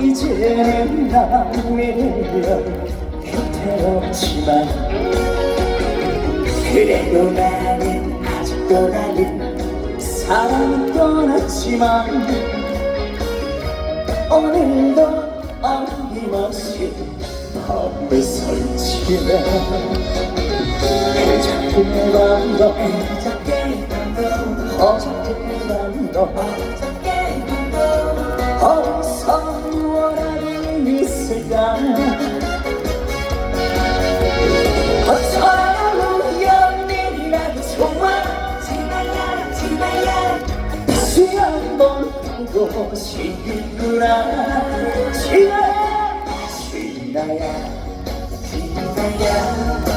이제는 난 외로워 곁에 없지만 그래도 나는 아직도 나는 사랑은 떠났지만 오늘도 어김없이 밤을 설치네 그저께 밤도 그저께 밤도 어저께 밤도 어디서 원하는 있을까 어쩌면 우연이라도 좋아 지나야 지나야 다시 한번 보고 싶구나 지나야 지나야 지나야 지나야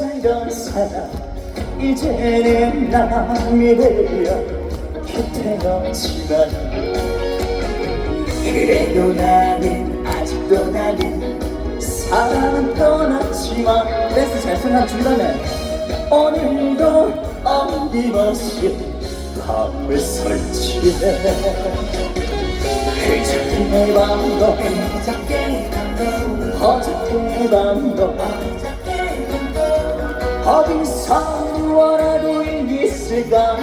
살던 사람 이제는 남이 되어 곁에 없지만 그래도 나는 아직도 나는 사랑은 떠났지만 댄스 잘 생각 중단해 오늘도 어김없이 밤을 설치해 그저께 밤도 어저께 밤도 어저께 밤도 어디서 원하고 있을까?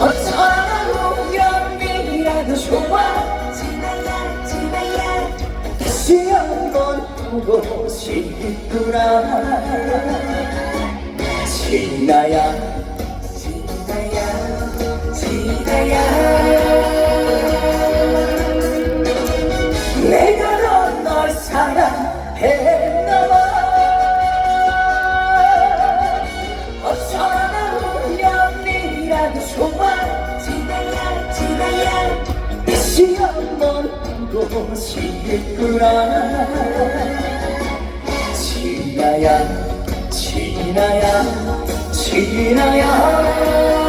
어쩌면 우연이라도 좋아. 지나야 지나야. 다시 한번 보고 싶구나. 지나야 우연이라도 좋아. 지나야 지나야. 다시 한번 보고 싶구나. 지나야 지나야 지나야